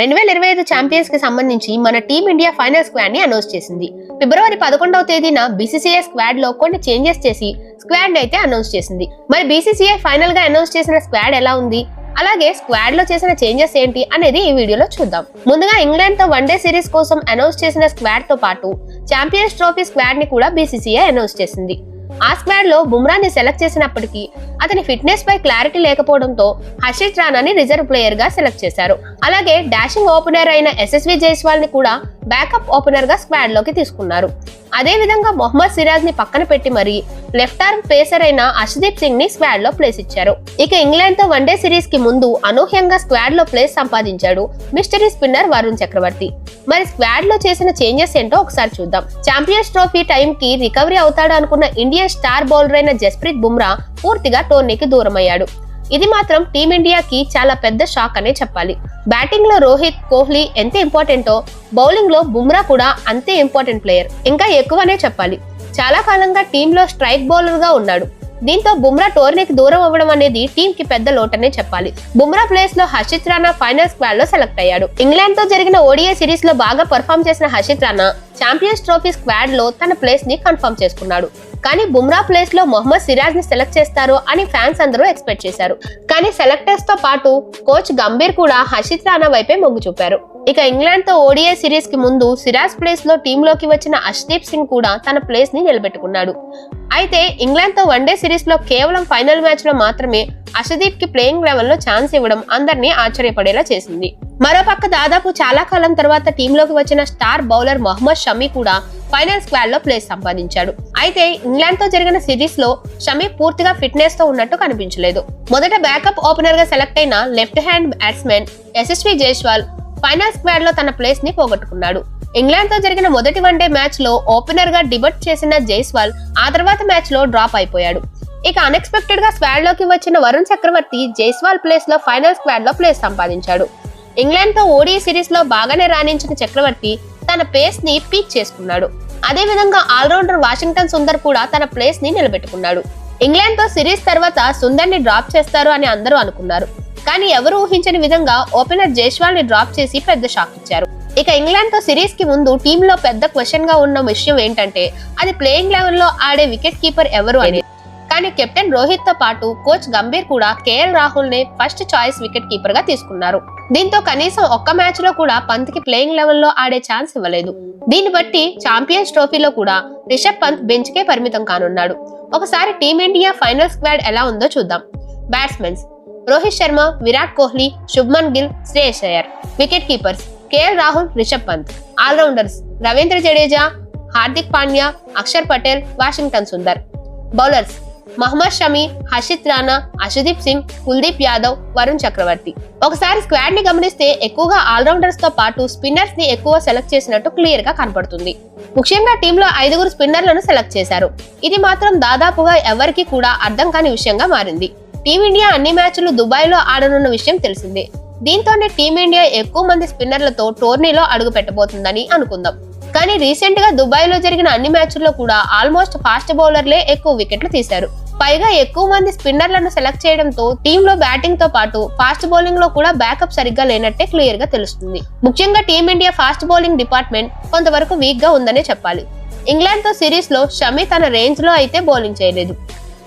రెండు వేల ఇరవై ఐదు ఛాంపియన్స్కి సంబంధించి మన టీమిండియా ఫైనల్ స్క్వాడ్ని అనౌన్స్ చేసింది. ఫిబ్రవరి పదకొండవ తేదీన బీసీసీఐ స్క్వాడ్లో కొన్ని చేంజెస్ చేసి స్క్వాడ్ అయితే అనౌన్స్ చేసింది. మరి బీసీసీఐ ఫైనల్గా అనౌన్స్ చేసిన స్క్వాడ్ ఎలా ఉంది? అలాగే స్క్వాడ్లో చేసిన చేంజెస్ ఏంటి అనేది ఈ వీడియోలో చూద్దాం. ముందుగా ఇంగ్లాండ్తో వన్డే సిరీస్ కోసం అనౌన్స్ చేసిన స్క్వాడ్తో పాటు ఛాంపియన్స్ ట్రోఫీ స్క్వాడ్ని కూడా బీసీసీఐ అనౌన్స్ చేసింది. ఆ స్క్వాడ్లో బుమ్రాని సెలెక్ట్ చేసినప్పటికీ అతని ఫిట్నెస్ పై క్లారిటీ లేకపోవడంతో హర్షిత్ రాణాని రిజర్వ్ ప్లేయర్గా సెలెక్ట్ చేశారు. అలాగే డాషింగ్ ఓపెనర్ అయిన ఎస్ఎస్వి జైస్వాల్ని కూడా బ్యాకప్ ఓపెనర్గా స్క్వాడ్లోకి తీసుకున్నారు. అదే విధంగా మొహమ్మద్ సిరాజ్ని పక్కన పెట్టి మరి లెఫ్ట్ ఆర్మ్ పేసర్ అయిన అర్షదీప్ సింగ్ని స్క్వాడ్లో ప్లేస్ ఇచ్చారు. ఇక ఇంగ్లాండ్తో వన్డే సిరీస్కి ముందు అనూహ్యంగా స్క్వాడ్లో ప్లేస్ సంపాదించాడు మిస్టరీ స్పిన్నర్ వరుణ్ చక్రవర్తి. మరి స్క్వాడ్లో చేసిన చేంజెస్ ఏంటో ఒకసారి చూద్దాం. ఛాంపియన్స్ ట్రోఫీ టైం కి రికవరీ అవుతాడు అనుకున్న ఇండియన్ స్టార్ బౌలర్ అయిన జస్ప్రీత్ బుమ్రా పూర్తిగా టోర్నీకి దూరమయ్యాడు. ఇది మాత్రం టీమిండియాకి చాలా పెద్ద షాక్ అనే చెప్పాలి. బ్యాటింగ్లో రోహిత్ కోహ్లీ ఎంత ఇంపార్టెంటో బౌలింగ్లో బుమ్రా కూడా అంతే ఇంపార్టెంట్ ప్లేయర్ ఇంకా ఎక్కువనే చెప్పాలి. చాలా కాలంగా టీంలో స్ట్రైక్ బౌలర్గా ఉన్నాడు. దీంతో బుమ్రా టోర్నీకి దూరం అవ్వడం అనేది టీం కి పెద్ద లోటనే చెప్పాలి. బుమ్రా ప్లేస్లో హర్షిత్ రాణా ఫైనల్ స్క్వాడ్లో సెలెక్ట్ అయ్యాడు. ఇంగ్లాండ్తో జరిగిన ఓడిఐ సిరీస్లో బాగా పర్ఫామ్ చేసిన హర్షిత్ రాణా ఛాంపియన్స్ ట్రోఫీ స్క్వాడ్లో తన ప్లేస్ని కన్ఫర్మ్ చేసుకున్నాడు. కానీ బుమ్రా ప్లేస్లో మొహమ్మద్ సిరాజ్ని సెలెక్ట్ చేస్తారు అని ఫ్యాన్స్ అందరూ ఎక్స్పెక్ట్ చేశారు. కానీ సెలెక్టర్స్తో పాటు కోచ్ గంభీర్ కూడా హర్షిత్ రాణా వైపే మొగ్గు చూపారు. ఇక ఇంగ్లాండ్తో ఓడిఐ సిరీస్కి ముందు సిరాజ్ ప్లేస్లో టీంలోకి వచ్చిన అష్దీప్ సింగ్ కూడా తన ప్లేస్ని నిలబెట్టుకున్నాడు. అయితే ఇంగ్లాండ్తో వన్డే సిరీస్లో కేవలం ఫైనల్ మ్యాచ్లో మాత్రమే అర్షదీప్కి ప్లేయింగ్ లెవెల్లో ఛాన్స్ ఇవ్వడం అందరినీ ఆశ్చర్యపడేలా చేసింది. మరోపక్క దాదాపు చాలా కాలం తర్వాత టీంలోకి వచ్చిన స్టార్ బౌలర్ మొహమ్మద్ షమీ కూడా ఫైనల్ స్క్వాడ్లో ప్లేస్ సంపాదించాడు. అయితే ఇంగ్లాండ్తో జరిగిన సిరీస్లో షమీ పూర్తిగా ఫిట్నెస్తో ఉన్నట్టు కనిపించలేదు. మొదట బ్యాకప్ ఓపెనర్గా సెలెక్ట్ అయిన left hand batsmen Yashasvi Jaiswal final స్క్వాడ్లో తన ప్లేస్ని పోగొట్టుకున్నాడు. ఇంగ్లాండ్తో జరిగిన మొదటి వన్డే మ్యాచ్లో ఓపెనర్గా డిబట్ చేసిన జైస్వాల్ ఆ తర్వాత మ్యాచ్లో డ్రాప్ అయిపోయాడు. ఇక అన్ఎక్స్పెక్టెడ్గా స్క్వాడ్లోకి వచ్చిన వరుణ్ చక్రవర్తి జైస్వాల్ ప్లేస్లో ఫైనల్ స్క్వాడ్లో ప్లేస్ సంపాదించాడు. ఇంగ్లాండ్తో ఓడీ సిరీస్లో బాగానే రాణించిన చక్రవర్తి తన పేస్ని పీక్ చేసుకున్నాడు. అదే విధంగా ఆల్రౌండర్ వాషింగ్టన్ సుందర్ కూడా తన ప్లేస్ని నిలబెట్టుకున్నాడు. ఇంగ్లాండ్తో సిరీస్ తర్వాత సుందర్ని డ్రాప్ చేస్తారు అని అందరూ అనుకున్నారు. కానీ ఎవరు ఊహించని విధంగా ఓపెనర్ జైస్వాల్ని డ్రాప్ చేసి పెద్ద షాక్ ఇచ్చారు. ఇక ఇంగ్లాండ్తో సిరీస్కి ముందు టీంలో పెద్ద క్వశ్చన్గా ఉన్న విషయం ఏంటంటే అది ప్లేయింగ్ లెవెల్లో ఆడే వికెట్ కీపర్ ఎవరు అనేది కానీ కెప్టెన్ రోహిత్తో పాటు కోచ్ గంభీర్ కూడా కేఎల్ రాహుల్ నే ఫస్ట్ చాయిస్ వికెట్ కీపర్గా తీసుకున్నారు. దీంతో కనీసం ఒక్క మ్యాచ్లో కూడా పంత్కి ప్లేయింగ్ లెవెల్లో ఆడే ఛాన్స్ ఇవ్వలేదు. దీన్ని బట్టి ఛాంపియన్స్ ట్రోఫీలో కూడా రిషబ్ పంత్ బెంచ్ కే పరిమితం కానున్నాడు. ఒకసారి టీమిండియా ఫైనల్ స్క్వాడ్ ఎలా ఉందో చూద్దాం. Batsmens. Rohit Sharma Virat Kohli Shubman Gill Shreyas Iyer. Wicket keepers. KL Rahul Rishabh Pant. Allrounders Ravindra Jadeja Hardik Pandya Axar Patel Washington Sundar. Bowlers Mohammed Shami Harshit Rana Arshdeep Singh Kuldeep Yadav Varun Chakravarthy. ఒకసారి స్క్వాడ్ని గమనిస్తే ఎక్కువగా ఆల్రౌండర్స్తో పాటు స్పిన్నర్స్ని ఎక్కువ select చేసినట్టు క్లియర్గా కనపడుతుంది. ముఖ్యంగా టీంలో ఐదుగురు స్పిన్నర్లను సెలెక్ట్ చేశారు. ఇది మాత్రం దాదాపుగా ఎవరికి కూడా అర్థం కాని విషయంగా మారింది. టీమిండియా అన్ని మ్యాచ్లు దుబాయ్లో ఆడనున్న విషయం తెలిసిందే. దీంతోనే టీమిండియా ఎక్కువ మంది స్పిన్నర్లతో టోర్నీలో అడుగు పెట్టబోతుందని అనుకుందాం. కానీ రీసెంట్గా దుబాయ్లో జరిగిన అన్ని మ్యాచ్ల్లో కూడా ఆల్మోస్ట్ ఫాస్ట్ బౌలర్లే ఎక్కువ వికెట్లు తీశారు. పైగా ఎక్కువ మంది స్పిన్నర్లను సెలెక్ట్ చేయడంతో టీంలో బ్యాటింగ్తో పాటు ఫాస్ట్ బౌలింగ్లో కూడా బ్యాకప్ సరిగ్గా లేనట్టే క్లియర్గా తెలుస్తుంది. ముఖ్యంగా టీమిండియా ఫాస్ట్ బౌలింగ్ డిపార్ట్మెంట్ కొంతవరకు వీక్గా ఉందనే చెప్పాలి. ఇంగ్లాండ్తో సిరీస్లో షమి తన రేంజ్లో అయితే బౌలింగ్ చేయలేదు.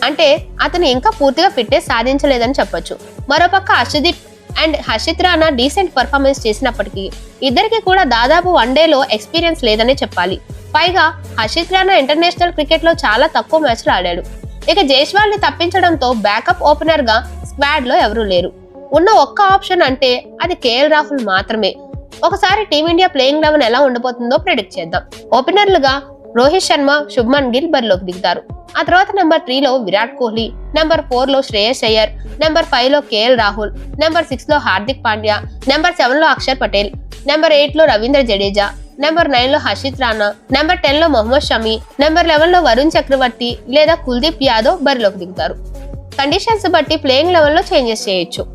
అంటే అతను ఇంకా పూర్తిగా ఫిట్నెస్ సాధించలేదని చెప్పొచ్చు. మరోపక్క Harshdeep and Harshit Rana decent performance చేసినప్పటికీ ఇద్దరికి కూడా దాదాపు వన్డేలో ఎక్స్పీరియన్స్ లేదనే చెప్పాలి. పైగా హర్షిత్ రాణా ఇంటర్నేషనల్ క్రికెట్లో చాలా తక్కువ మ్యాచ్లు ఆడాడు. ఇక జైస్వాల్ని తప్పించడంతో బ్యాకప్ ఓపెనర్గా స్క్వాడ్లో ఎవరూ లేరు. ఉన్న ఒక్క ఆప్షన్ అంటే అది కేఎల్ రాహుల్ మాత్రమే. ఒకసారి టీమిండియా ప్లేయింగ్ లెవెన్ ఎలా ఉండబోతుందో ప్రిడిక్ట్ చేద్దాం. ఓపెనర్లుగా రోహిత్ శర్మ శుభ్మన్ గిల్ బరిలోకి దిగుతారు. ఆ తర్వాత నెంబర్ త్రీలో విరాట్ కోహ్లీ నెంబర్ ఫోర్లో శ్రేయస్ అయ్యర్ నెంబర్ ఫైవ్లో కేఎల్ రాహుల్ నెంబర్ సిక్స్లో హార్దిక్ పాండ్యా నెంబర్ సెవెన్లో అక్షర్ పటేల్ నెంబర్ ఎయిట్లో రవీంద్ర జడేజా నెంబర్ నైన్లో హర్షిత్ రాణా నెంబర్ టెన్లో మొహమ్మద్ షమి నెంబర్ లెవెన్లో వరుణ్ చక్రవర్తి లేదా కుల్దీప్ యాదవ్ బరిలోకి దిగుతారు. కండిషన్స్ బట్టి ప్లేయింగ్ లెవెల్లో చేంజెస్ చేయొచ్చు.